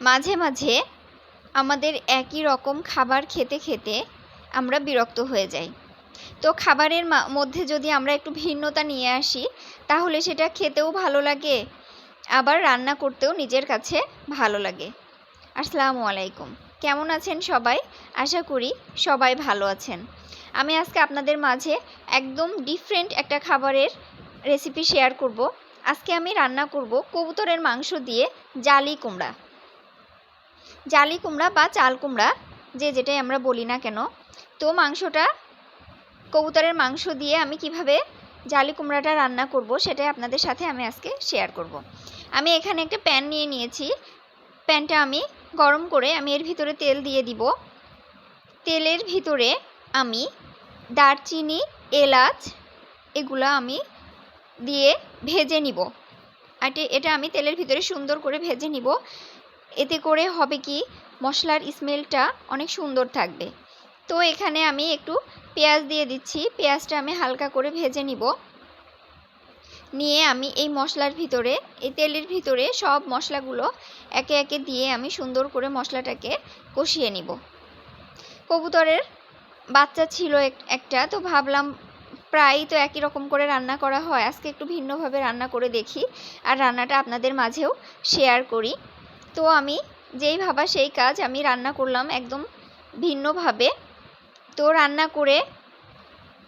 মাঝে মাঝে আমাদের একই রকম খাবার খেতে খেতে আমরা বিরক্ত হয়ে যাই। তো খাবারের মধ্যে যদি আমরা একটু ভিন্নতা নিয়ে আসি, তাহলে সেটা খেতেও ভালো লাগে, আবার রান্না করতেও নিজের কাছে ভালো লাগে। আসসালামু আলাইকুম। কেমন আছেন সবাই? আশা করি সবাই ভালো আছেন। আমি আজকে আপনাদের মাঝে একদম ডিফারেন্ট একটা খাবারের রেসিপি শেয়ার করব। আজকে আমি রান্না করব কবুতরের মাংস দিয়ে জালি কুমড়া। জালি কুমড়া বা চাল কুমড়া, যে যেটাই আমরা বলি না কেন, তো মাংসটা, কবুতরের মাংস দিয়ে আমি কীভাবে জালি কুমড়াটা রান্না করব সেটাই আপনাদের সাথে আমি আজকে শেয়ার করব। আমি এখানে একটা প্যান নিয়ে নিয়েছি। প্যানটা আমি গরম করে আমি এর ভিতরে তেল দিয়ে দিব। তেলের ভিতরে আমি দারচিনি, এলাচ, এগুলো আমি দিয়ে ভেজে নিব। এটা আমি তেলের ভিতরে সুন্দর করে ভেজে নিব। এতে করে হবে কি, মশলার স্মেলটা অনেক সুন্দর থাকবে। তো এখানে আমি একটু পেঁয়াজ দিয়ে দিচ্ছি। পেঁয়াজটা আমি হালকা করে ভেজে নিব। নিয়ে আমি এই মশলার ভিতরে, এই তেলের ভিতরে সব মশলাগুলো একে একে দিয়ে আমি সুন্দর করে মশলাটাকে কষিয়ে নিব। কবুতরের বাচ্চা ছিল এক- একটা, তো ভাবলাম প্রায়ই তো একই রকম করে রান্না করা হয়। আজকে একটু ভিন্নভাবে রান্না করে দেখি। আর রান্নাটা আপনাদের মাঝেও শেয়ার করি। তো আমি যেই ভাবা সেই কাজ আমি রান্না করলাম একদম ভিন্নভাবে। তো রান্না করে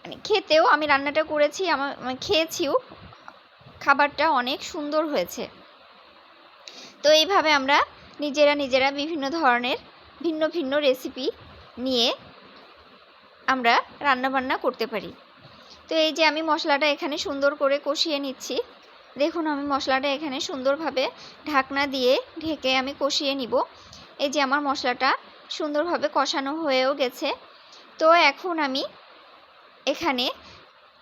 মানে খেতেও আমি রান্নাটা করেছি আমার মানে খেয়েছিও। খাবারটা অনেক সুন্দর হয়েছে। তো এইভাবে আমরা নিজেরা নিজেরা বিভিন্ন ধরনের ভিন্ন ভিন্ন রেসিপি নিয়ে আমরা রান্নাবান্না করতে পারি। তো এই যে আমি মশলাটা এখানে সুন্দর করে কষিয়ে নিচ্ছি। দেখুন, আমি মশলাটা এখানে সুন্দরভাবে ঢাকনা দিয়ে ঢেকে আমি কষিয়ে নিব। এই যে আমার মশলাটা সুন্দরভাবে কষানো হয়েও গেছে। তো এখন আমি এখানে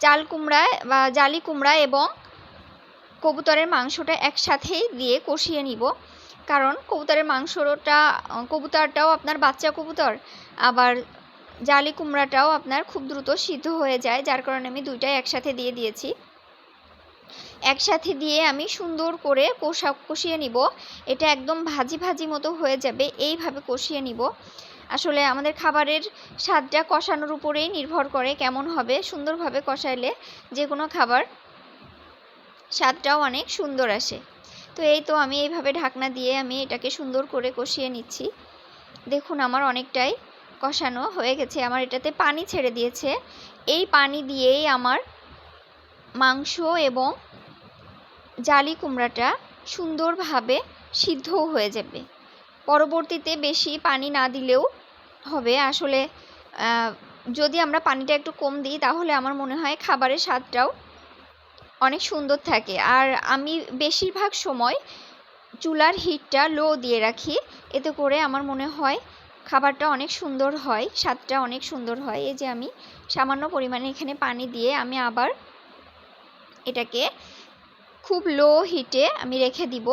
চাল কুমড়া বা জালি কুমড়া এবং কবুতরের মাংসটা একসাথেই দিয়ে কষিয়ে নিব। কারণ কবুতরের মাংসটা, কবুতরটাও আপনার বাচ্চা কবুতর, আবার জালি কুমড়াটাও আপনার খুব দ্রুত সিদ্ধ হয়ে যায়, যার কারণে আমি দুইটাই একসাথে দিয়ে দিয়েছি। একসাথে দিয়ে আমি সুন্দর করে কষা, কষিয়ে নিব। এটা একদম ভাজি ভাজি মতো হয়ে যাবে, এইভাবে কষিয়ে নিব। আসলে আমাদের খাবারের স্বাদটা কষানোর উপরেই নির্ভর করে কেমন হবে। সুন্দরভাবে কষাইলে যে কোনো খাবার স্বাদটাও অনেক সুন্দর আসে। তো এই তো আমি এইভাবে ঢাকনা দিয়ে আমি এটাকে সুন্দর করে কষিয়ে নিচ্ছি। দেখুন আমার অনেকটাই কষানো হয়ে গেছে। আমার এটাতে পানি ছেড়ে দিয়েছে। এই পানি দিয়েই আমার মাংস এবং জালি কুমড়াটা সুন্দরভাবে সিদ্ধও হয়ে যাবে। পরবর্তীতে বেশি পানি না দিলেও হবে। আসলে যদি আমরা পানিটা একটু কম দিই, তাহলে আমার মনে হয় খাবারের স্বাদটাও অনেক সুন্দর থাকে। আর আমি বেশিরভাগ সময় চুলার হিটটা লো দিয়ে রাখি। এতে করে আমার মনে হয় খাবারটা অনেক সুন্দর হয়, স্বাদটা অনেক সুন্দর হয়। এই যে আমি সামান্য পরিমাণে এখানে পানি দিয়ে আমি আবার এটাকে খুব লো হিটে আমি রেখে দিব।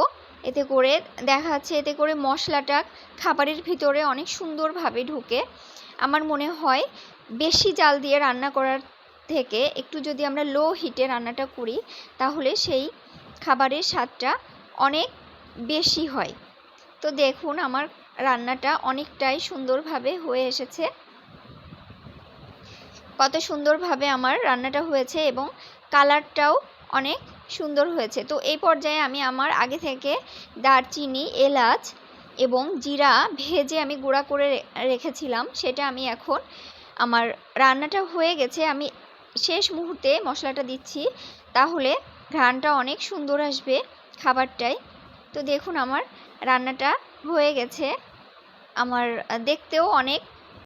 এতে করে দেখা যাচ্ছে এতে করে মশলাটা খাবারের ভিতরে অনেক সুন্দরভাবে ঢুকে। আমার মনে হয় বেশি জাল দিয়ে রান্না করার থেকে একটু যদি আমরা লো হিটে রান্নাটা করি, তাহলে সেই খাবারের স্বাদটা অনেক বেশি হয়। তো দেখুন আমার রান্নাটা অনেকটাই সুন্দরভাবে হয়ে এসেছে। কত সুন্দরভাবে আমার রান্নাটা হয়েছে এবং কালারটাও অনেক সুন্দর হয়েছে। তো এই পর্যায়ে আমি আমার আগে থেকে দারচিনি, এলাচ এবং জিরা ভেজে আমি গুঁড়া করে রেখেছিলাম। সেটা আমি এখন আমার রান্নাটা হয়ে গেছে। আমি শেষ মুহূর্তে মশলাটা দিচ্ছি। তাহলে ঘ্রাণটা অনেক সুন্দর আসবে খাবারটায় তো দেখুন আমার রান্নাটা হয়ে গেছে। আমার দেখতেও অনেক